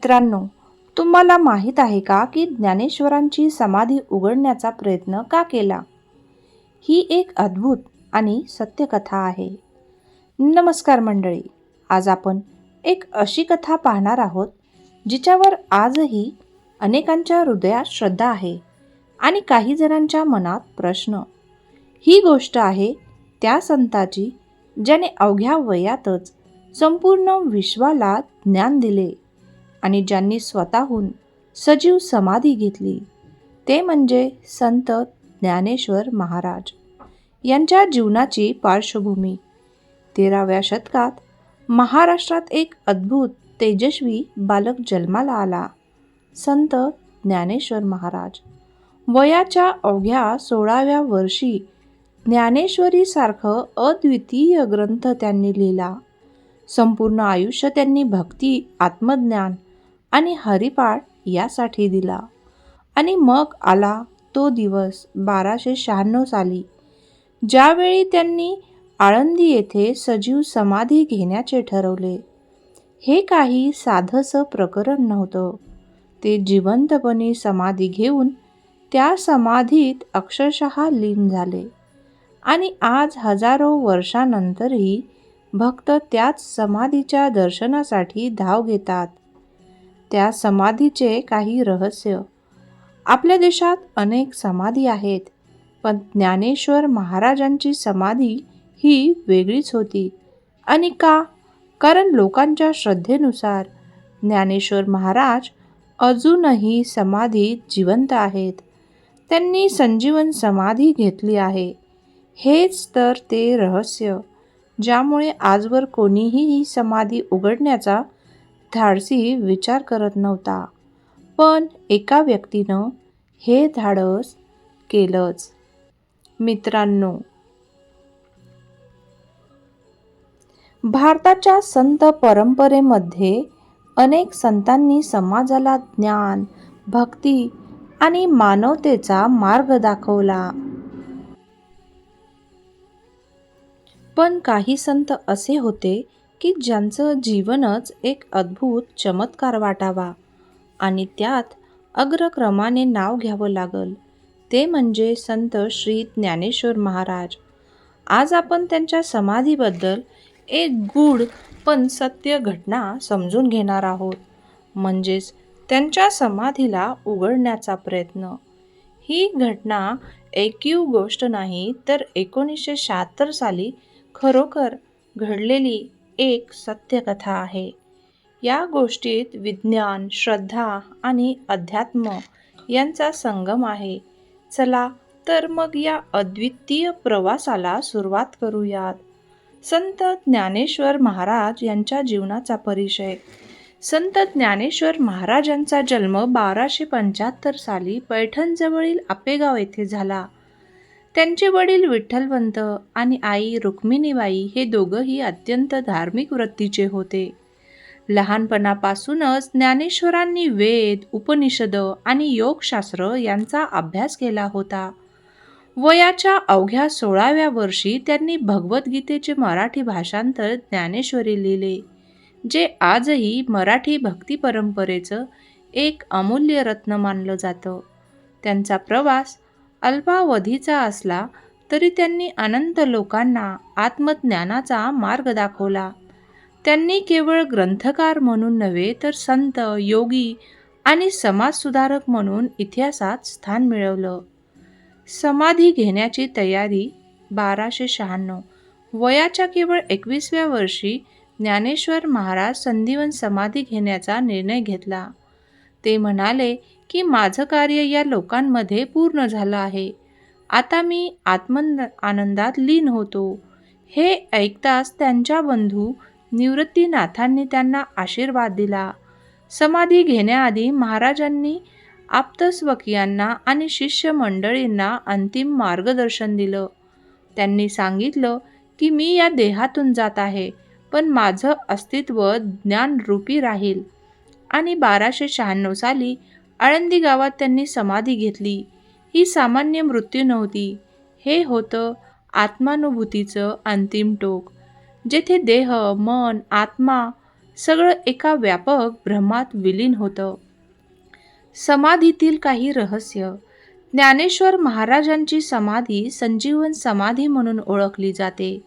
मित्रांनो तुम्हाला माहीत आहे का की ज्ञानेश्वरांची समाधी उघडण्याचा प्रयत्न का केला? ही एक अद्भुत आणि सत्यकथा आहे. नमस्कार मंडळी आज आपण एक अशी कथा पाहणार आहोत जिच्यावर आजही अनेकांच्या हृदयात श्रद्धा आहे आणि काही जणांच्या मनात प्रश्न. ही गोष्ट आहे त्या संताची ज्याने अवघ्या वयातच संपूर्ण विश्वाला ज्ञान दिले. आणि ज्यांनी स्वतःहून सजीव समाधी घेतली ते म्हणजे संत ज्ञानेश्वर महाराज. यांच्या जीवनाची पार्श्वभूमी. तेराव्या शतकात महाराष्ट्रात एक अद्भुत तेजस्वी बालक जन्माला आला संत ज्ञानेश्वर महाराज. वयाच्या अवघ्या सोळाव्या वर्षी ज्ञानेश्वरीसारखं अद्वितीय ग्रंथ त्यांनी लिहिला. संपूर्ण आयुष्य त्यांनी भक्ती आत्मज्ञान आणि हरिपाठ यासाठी दिला. आणि मग आला तो दिवस बाराशे शहाण्णव साली. ज्यावेळी त्यांनी आळंदी येथे सजीव समाधी घेण्याचे ठरवले. हे काही साधंसं प्रकरण नव्हतं. ते जिवंतपणे समाधी घेऊन त्या समाधीत अक्षरशः लीन झाले. आणि आज हजारो वर्षानंतरही भक्त त्याच समाधीच्या दर्शनासाठी धाव घेतात. त्या समाधीचे काही रहस्य. आपल्या देशात अनेक समाधी आहेत पण ज्ञानेश्वर महाराजांची समाधी ही वेगळीच होती. आणि का? कारण लोकांच्या श्रद्धेनुसार ज्ञानेश्वर महाराज अजूनही समाधीत जिवंत आहेत. त्यांनी संजीवन समाधी घेतली आहे. हेच तर ते रहस्य ज्यामुळे आजवर कोणीही ही समाधी उघडण्याचा धाडसी विचार करत नव्हता. पण एका व्यक्तीनं हे धाडस केलंच. मित्रांनो भारताच्या संत परंपरेमध्ये अनेक संतांनी समाजाला ज्ञान भक्ती आणि मानवतेचा मार्ग दाखवला. पण काही संत असे होते की ज्यांचं जीवनच एक अद्भुत चमत्कार वाटावा आणि त्यात अग्रक्रमाने नाव घ्यावं लागल. ते म्हणजे संत श्री ज्ञानेश्वर महाराज. आज आपण त्यांच्या समाधीबद्दल एक गूढ पण सत्य घटना समजून घेणार आहोत. म्हणजेच त्यांच्या समाधीला उघडण्याचा प्रयत्न. ही घटना एकीव गोष्ट नाही तर एकोणीसशे शहात्तर साली खरोखर घडलेली एक सत्यकथा आहे. या गोष्टीत विज्ञान श्रद्धा आणि अध्यात्म यांचा संगम आहे. चला तर मग या अद्वितीय प्रवासाला सुरुवात करूयात. संत ज्ञानेश्वर महाराज यांच्या जीवनाचा परिचय. संत ज्ञानेश्वर महाराजांचा जन्म बाराशे पंच्याहत्तर साली पैठणजवळील आपेगाव येथे झाला. त्यांचे वडील विठ्ठलवंत आणि आई रुक्मिणीबाई हे दोघंही अत्यंत धार्मिक वृत्तीचे होते. लहानपणापासूनच ज्ञानेश्वरांनी वेद उपनिषद आणि योगशास्त्र यांचा अभ्यास केला होता. वयाच्या अवघ्या सोळाव्या वर्षी त्यांनी भगवद्गीतेचे मराठी भाषांतर ज्ञानेश्वरी लिहिले जे आजही मराठी भक्ती परंपरेचं एक अमूल्य रत्न मानलं जातं. त्यांचा प्रवास अल्पावधीचा असला तरी त्यांनी अनंत लोकांना आत्मज्ञानाचा मार्ग दाखवला. त्यांनी केवळ ग्रंथकार म्हणून नव्हे तर संत योगी आणि समाजसुधारक म्हणून इतिहासात स्थान मिळवलं. समाधी घेण्याची तयारी बाराशे शहाण्णव. वयाच्या केवळ एकवीसव्या वर्षी ज्ञानेश्वर महाराज संजीवन समाधी घेण्याचा निर्णय घेतला. ते म्हणाले की माझं कार्य या लोकांमध्ये पूर्ण झालं आहे. आता मी आत्म आनंदात लीन होतो. हे ऐकताच त्यांच्या बंधू निवृत्तीनाथांनी त्यांना आशीर्वाद दिला. समाधी घेण्याआधी महाराजांनी आप्तस्वकीयांना आणि शिष्यमंडळींना अंतिम मार्गदर्शन दिलं. त्यांनी सांगितलं की मी या देहातून जात आहे पण माझं अस्तित्व ज्ञानरूपी राहील. आणि बाराशे शहाण्णव साली आळंदी गावात त्यांनी समाधी घेतली. ही सामान्य मृत्यू नव्हती. हे होतं आत्मानुभूतीचं अंतिम टोक. जेथे देह मन आत्मा सगळं एका व्यापक भ्रमात विलीन होतं. समाधीतील काही रहस्य. ज्ञानेश्वर महाराजांची समाधी संजीवन समाधी म्हणून ओळखली जाते.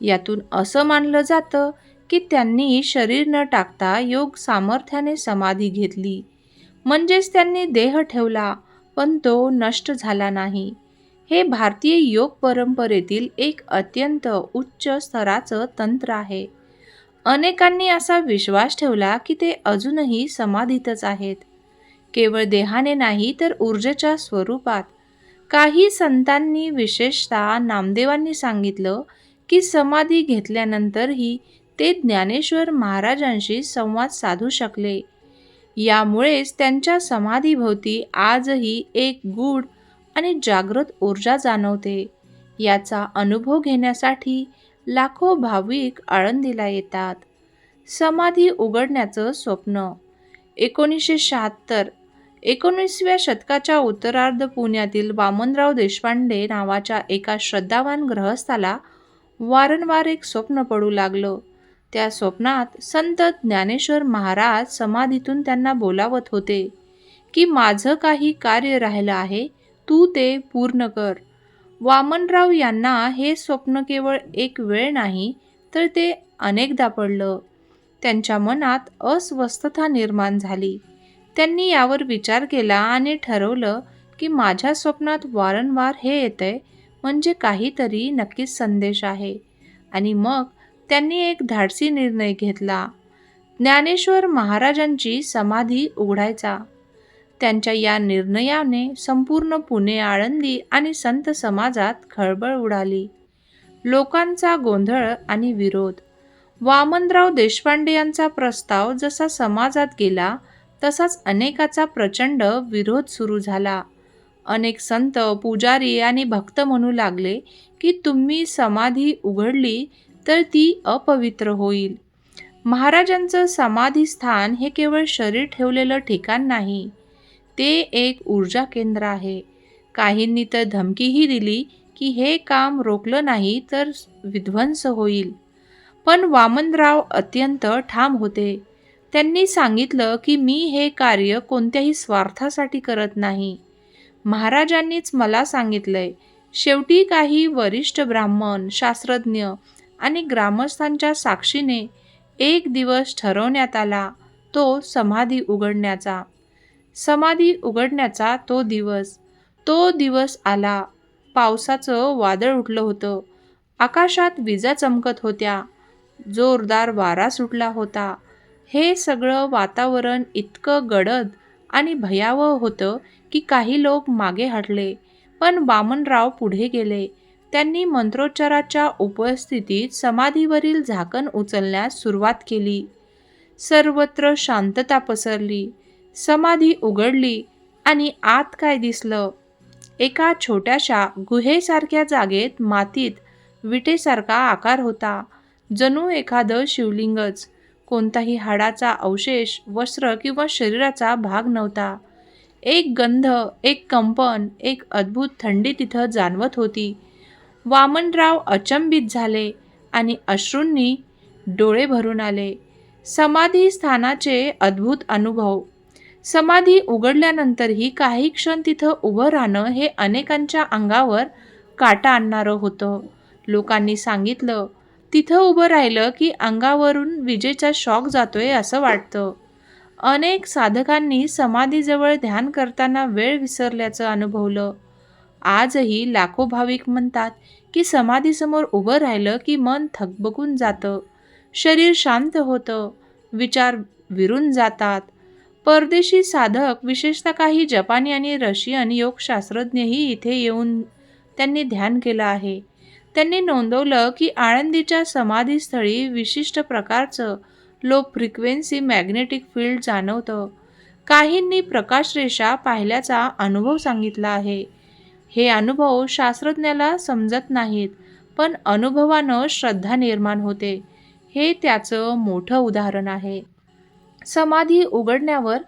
यातून असं मानलं जातं की त्यांनी शरीर न टाकता योग सामर्थ्याने समाधी घेतली. म्हणजेच त्यांनी देह ठेवला पण तो नष्ट झाला नाही. हे भारतीय योग परंपरेतील एक अत्यंत उच्च स्तराचं तंत्र आहे. अनेकांनी असा विश्वास ठेवला की ते अजूनही समाधीतच आहेत. केवळ देहाने नाही तर ऊर्जेच्या स्वरूपात. काही संतांनी विशेषतः नामदेवांनी सांगितलं की समाधी घेतल्यानंतरही ते ज्ञानेश्वर महाराजांशी संवाद साधू शकले. यामुळेच त्यांच्या समाधीभोवती आजही एक गूढ आणि जागृत ऊर्जा जाणवते. याचा अनुभव घेण्यासाठी लाखो भाविक आळंदीला येतात. समाधी उघडण्याचं स्वप्न. एकोणीसशे शहात्तर एकोणीसव्या शतकाच्या उत्तरार्ध पुण्यातील वामनराव देशपांडे नावाच्या एका श्रद्धावान ग्रहस्थाला वारंवार एक स्वप्न पडू लागलं. त्या स्वप्नात संत ज्ञानेश्वर महाराज समाधीतून त्यांना बोलावत होते की माझं काही कार्य राहिलं आहे तू ते पूर्ण कर. वामनराव यांना हे स्वप्न केवळ एक वेळ नाही तर ते अनेकदा पडलं. त्यांच्या मनात अस्वस्थता निर्माण झाली. त्यांनी यावर विचार केला आणि ठरवलं की माझ्या स्वप्नात वारंवार हे येतंय म्हणजे काहीतरी नक्कीच संदेश आहे. आणि मग त्यांनी एक धाडसी निर्णय घेतला. ज्ञानेश्वर महाराजांची समाधी उघडायचा. त्यांच्या या निर्णयाने संपूर्ण पुणे आळंदी आणि संत समाजात खळबळ उडाली. लोकांचा गोंधळ आणि विरोध. वामनराव देशपांडे यांचा प्रस्ताव जसा समाजात गेला तसाच अनेकाचा प्रचंड विरोध सुरू झाला. अनेक संत पुजारी आणि भक्त म्हणू लागले की तुम्ही समाधी उघडली तर ती अपवित्र होईल. महाराजांचं समाधीस्थान हे केवळ शरीर ठेवलेलं ठिकाण नाही ते एक ऊर्जा केंद्र आहे. काहींनी तर धमकीही दिली की हे काम रोखलं नाही तर विध्वंस होईल. पण वामनराव अत्यंत ठाम होते. त्यांनी सांगितलं की मी हे कार्य कोणत्याही स्वार्थासाठी करत नाही. महाराजांनीच मला सांगितलंय शेवटी काही वरिष्ठ ब्राह्मण शास्त्रज्ञ आणि ग्रामस्थांच्या साक्षीने एक दिवस ठरवण्यात आला तो समाधी उघडण्याचा. समाधी उघडण्याचा तो दिवस तो दिवस आला. पावसाचं वादळ उठलं होतं. आकाशात विजा चमकत होत्या. जोरदार वारा सुटला होता. हे सगळं वातावरण इतकं गडद आणि भयावह होतं की काही लोक मागे हटले. पण वामनराव पुढे गेले. त्यांनी मंत्रोच्चाराच्या उपस्थितीत समाधीवरील झाकण उचलण्यास सुरुवात केली. सर्वत्र शांतता पसरली. समाधी उघडली आणि आत काय दिसलं? एका छोट्याशा गुहेसारख्या जागेत मातीत विटेसारखा आकार होता. जणू एखादं शिवलिंगच. कोणताही हाडाचा अवशेष वस्त्र किंवा शरीराचा भाग नव्हता. एक गंध एक कंपन एक अद्भुत थंडी तिथं जाणवत होती. वामनराव अचंबित झाले आणि अश्रूंनी डोळे भरून आले. समाधी स्थानाचे अद्भुत अनुभव. समाधी उघडल्यानंतरही काही क्षण तिथं उभं राहणं हे अनेकांच्या अंगावर काटा आणणारं होतं. लोकांनी सांगितलं तिथं उभं राहिलं की अंगावरून विजेचा शॉक जातोय असं वाटतं. अनेक साधकांनी समाधीजवळ ध्यान करताना वेळ विसरल्याचं अनुभवलं. आजही लाखो भाविक म्हणतात की समाधीसमोर उभं राहिलं की मन थकबकून जातं. शरीर शांत होतं. विचार विरून जातात. परदेशी साधक विशेषतः काही जपानी आणि रशियन योगशास्त्रज्ञही इथे येऊन त्यांनी ध्यान केलं आहे. त्यांनी नोंदवलं की आळंदीच्या समाधीस्थळी विशिष्ट प्रकारचं लो फ्रिक्वेन्सी मॅग्नेटिक फील्ड जाणवतं. काहींनी प्रकाशरेषा पाहिल्याचा अनुभव सांगितला आहे. हे अनुभव शास्त्रज्ञाला समजत नाहीत पण अनुभवानं श्रद्धा निर्माण होते. हे त्याचं मोठं उदाहरण आहे. समाधी उघडण्यावर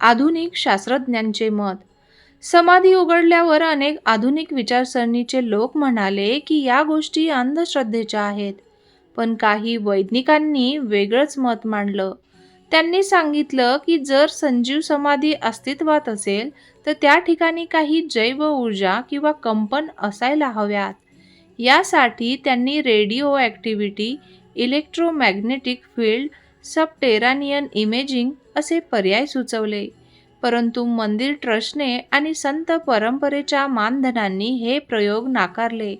आधुनिक शास्त्रज्ञांचे मत. समाधी उघडल्यावर अनेक आधुनिक विचारसरणीचे लोक म्हणाले की या गोष्टी अंधश्रद्धेच्या आहेत. पण काही वैज्ञानिकांनी वेगळंच मत मांडलं. त्यांनी सांगितलं की जर संजीव समाधी अस्तित्वात असेल तर त्या ठिकाणी काही जैव ऊर्जा किंवा कंपन असायला हव्यात. यासाठी त्यांनी radioactivity electromagnetic field subterranean imaging असे पर्याय सुचवले. परंतु मंदिर ट्रस्टने आणि संत परंपरेच्या मानधनांनी हे प्रयोग नाकारले.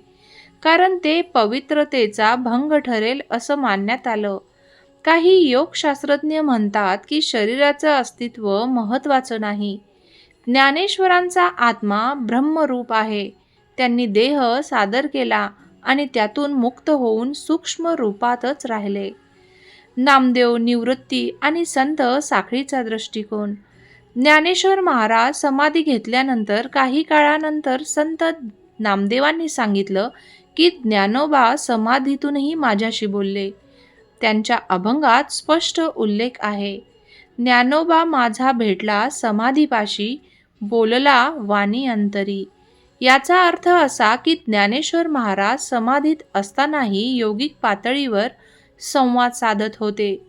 कारण ते पवित्रतेचा भंग ठरेल असं मानण्यात आलं. काही योगशास्त्रज्ञ म्हणतात की शरीराचं अस्तित्व महत्त्वाचं नाही. ज्ञानेश्वरांचा आत्मा ब्रह्मरूप आहे. त्यांनी देह सादर केला आणि त्यातून मुक्त होऊन सूक्ष्म रूपातच राहिले. नामदेव निवृत्ती आणि संत साखळीचा दृष्टिकोन. ज्ञानेश्वर महाराज समाधी घेतल्यानंतर काही काळानंतर संत नामदेवांनी सांगितलं की ज्ञानोबा समाधीतूनही माझ्याशी बोलले. त्यांच्या अभंगात स्पष्ट उल्लेख आहे. ज्ञानोबा माझा भेटला समाधीपाशी बोलला वाणी अंतरी याचा अर्थ असा की ज्ञानेश्वर महाराज समाधीत असतानाही योगिक पातळीवर संवाद साधत होते.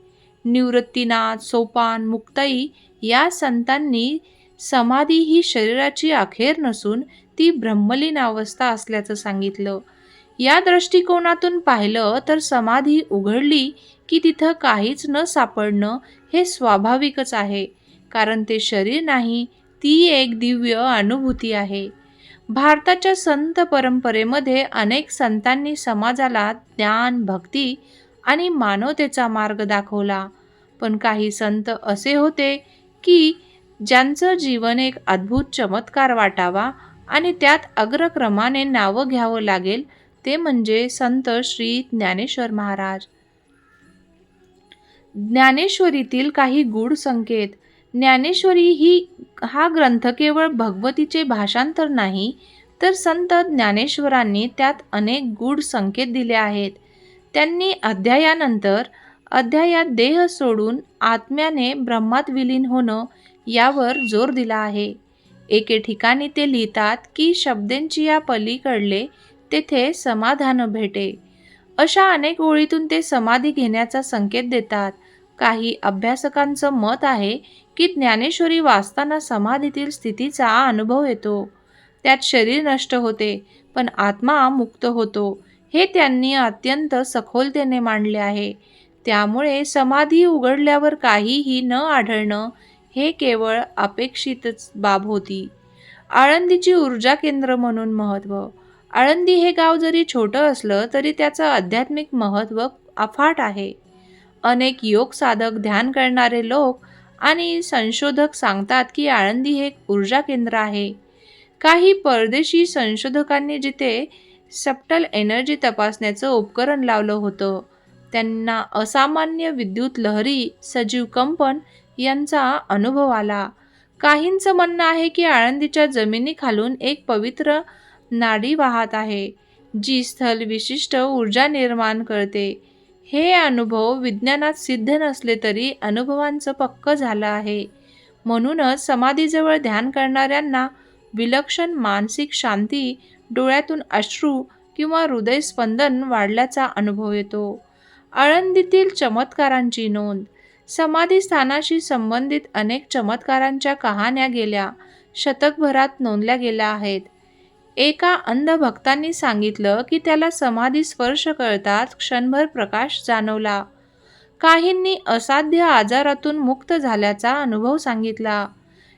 निवृत्तीनाथ सोपान मुक्ताई या संतांनी समाधी ही शरीराची अखेर नसून ती ब्रह्मलीन अवस्था असल्याचं सांगितलं. या दृष्टिकोनातून पाहिलं तर समाधी उघडली की तिथं काहीच न सापडणं हे स्वाभाविकच आहे कारण ते शरीर नाही ती एक दिव्य अनुभूती आहे. भारताच्या संत परंपरेमध्ये अनेक संतांनी समाजाला ज्ञान भक्ती आणि मानवतेचा मार्ग दाखवला. पण काही संत असे होते की ज्यांचं जीवन एक अद्भुत चमत्कार वाटावा आणि त्यात अग्रक्रमाने नावं घ्यावं लागेल ते म्हणजे संत श्री ज्ञानेश्वर महाराज. ज्ञानेश्वरीतील काही गूढ संकेत. ज्ञानेश्वरी ही हा ग्रंथ केवळ भगवतीचे भाषांतर नाही तर संत ज्ञानेश्वरांनी त्यात अनेक गूढ संकेत दिले आहेत. त्यांनी अध्यायानंतर अध्यायात देह सोडून आत्म्याने ब्रह्मात विलीन होणं यावर जोर दिला आहे. एके ठिकाणी ते लिहितात की शब्दांची या पलीकडले तेथे समाधान भेटे. अशा अनेक ओळीतून ते समाधी घेण्याचा संकेत देतात. काही अभ्यासकांचं मत आहे की ज्ञानेश्वरी वाचताना समाधीतील स्थितीचा अनुभव येतो. त्यात शरीर नष्ट होते पण आत्मा मुक्त होतो. हे त्यांनी अत्यंत सखोलतेने मांडले आहे. त्यामुळे समाधी उघडल्यावर काहीही न आढळणं हे केवळ अपेक्षितच बाब होती. आळंदीची ऊर्जा केंद्र म्हणून महत्त्व आळंदी हे गाव जरी छोटं असलं तरी त्याचं आध्यात्मिक महत्त्व अफाट आहे. अनेक योग साधक ध्यान करणारे लोक आणि संशोधक सांगतात की आळंदी हे एक ऊर्जा केंद्र आहे. काही परदेशी संशोधकांनी जिथे सप्टल एनर्जी तपासण्याचं उपकरण लावलं होतं त्यांना असामान्य विद्युत लहरी सजीव कंपन यांचा अनुभव आला. काहींचं म्हणणं आहे की आळंदीच्या जमिनीखालून एक पवित्र नाडी वाहत आहे जी स्थल विशिष्ट ऊर्जा निर्माण करते. हे अनुभव विज्ञानात सिद्ध नसले तरी अनुभवांचं पक्क झालं आहे. म्हणूनच समाधीजवळ ध्यान करणाऱ्यांना विलक्षण मानसिक शांती डोळ्यातून अश्रू किंवा हृदयस्पंदन वाढल्याचा अनुभव येतो. आळंदीतील चमत्कारांची नोंद. समाधी स्थानाशी संबंधित अनेक चमत्कारांच्या कहाण्या गेल्या शतकभरात नोंदल्या गेल्या आहेत. एका अंध भक्तांनी सांगितलं की त्याला समाधी स्पर्श करताच क्षणभर प्रकाश जाणवला. काहींनी असाध्य आजारातून मुक्त झाल्याचा अनुभव सांगितला.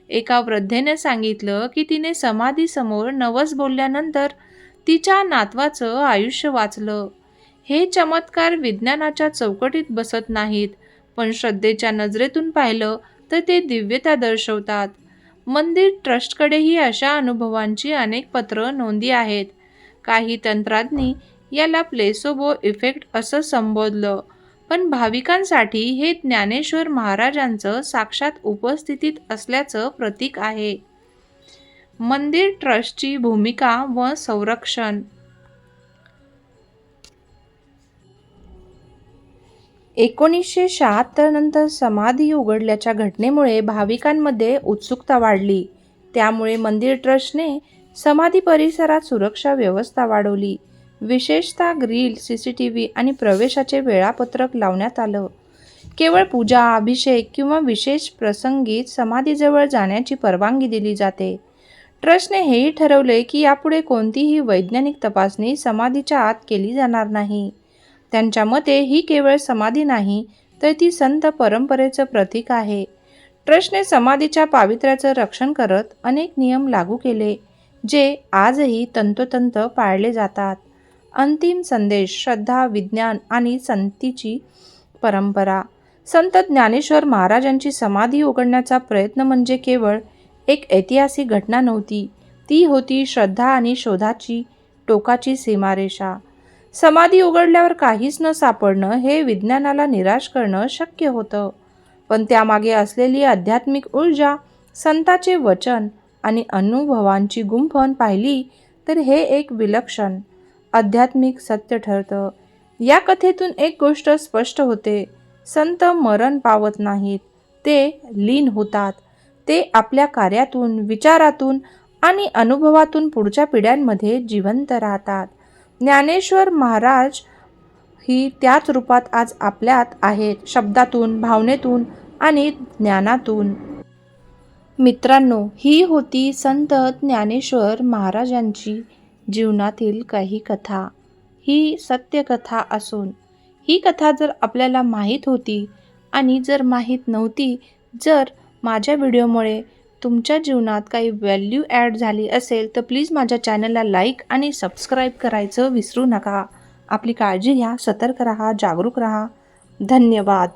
एका वृद्धेने सांगितलं की तिने समाधीसमोर नवस बोलल्यानंतर तिच्या नातवाचं आयुष्य वाचलं. हे चमत्कार विज्ञानाच्या चौकटीत बसत नाहीत पण श्रद्धेच्या नजरेतून पाहिलं तर ते दिव्यता दर्शवतात. मंदिर ट्रस्टकडेही अशा अनुभवांची अनेक पत्र नोंदी आहेत. काही तंत्राज्ञी याला प्लेसोबो इफेक्ट असं संबोधलं. पण भाविकांसाठी हे ज्ञानेश्वर महाराजांचं साक्षात उपस्थितीत असल्याचं प्रतीक आहे. मंदिर ट्रस्टची भूमिका व संरक्षण. एकोणीसशे शहात्तरनंतर समाधी उघडल्याच्या घटनेमुळे भाविकांमध्ये उत्सुकता वाढली. त्यामुळे मंदिर ट्रस्टने समाधी परिसरात सुरक्षा व्यवस्था वाढवली. विशेषतः grill C C T V आणि प्रवेशाचे वेळापत्रक लावण्यात आलं. केवळ पूजा अभिषेक किंवा विशेष प्रसंगीत समाधीजवळ जाण्याची परवानगी दिली जाते. ट्रस्टने हेही ठरवले की यापुढे कोणतीही वैज्ञानिक तपासणी समाधीच्या आत केली जाणार नाही. त्यांच्या मते ही केवळ समाधी नाही तर ती संत परंपरेचं प्रतीक आहे. ट्रस्टने समाधीच्या पावित्र्याचं रक्षण करत अनेक नियम लागू केले जे आजही तंतोतंत पाळले जातात. अंतिम संदेश श्रद्धा विज्ञान आणि संतीची परंपरा. संत ज्ञानेश्वर महाराजांची समाधी उघडण्याचा प्रयत्न म्हणजे केवळ एक ऐतिहासिक घटना नव्हती ती होती श्रद्धा आणि शोधाची टोकाची सीमारेषा. समाधी उघडल्यावर काहीच न सापडणं हे विज्ञानाला निराश करणं शक्य होतं. पण त्यामागे असलेली आध्यात्मिक ऊर्जा संताचे वचन आणि अनुभवांची गुंफण पाहिली तर हे एक विलक्षण आध्यात्मिक सत्य ठरतं. या कथेतून एक गोष्ट स्पष्ट होते. संत मरण पावत नाहीत. ते लीन होतात. ते आपल्या कार्यातून विचारातून आणि अनुभवातून पुढच्या पिढ्यांमध्ये जिवंत राहतात. ज्ञानेश्वर महाराज ही त्याच रूपात आज आपल्यात आहेत शब्दातून भावनेतून आणि ज्ञानातून. मित्रांनो ही होती संत ज्ञानेश्वर महाराजांची जीवनातील काही कथा. ही सत्यकथा असून ही कथा जर आपल्याला माहीत होती आणि जर माहीत नव्हती जर माझ्या व्हिडिओमुळे तुमच्या जीवनात काही व्हॅल्यू ॲड झाली असेल तर प्लीज माझ्या चॅनलला लाईक आणि सबस्क्राईब करायचं विसरू नका. आपली काळजी घ्या सतर्क राहा जागरूक राहा. धन्यवाद.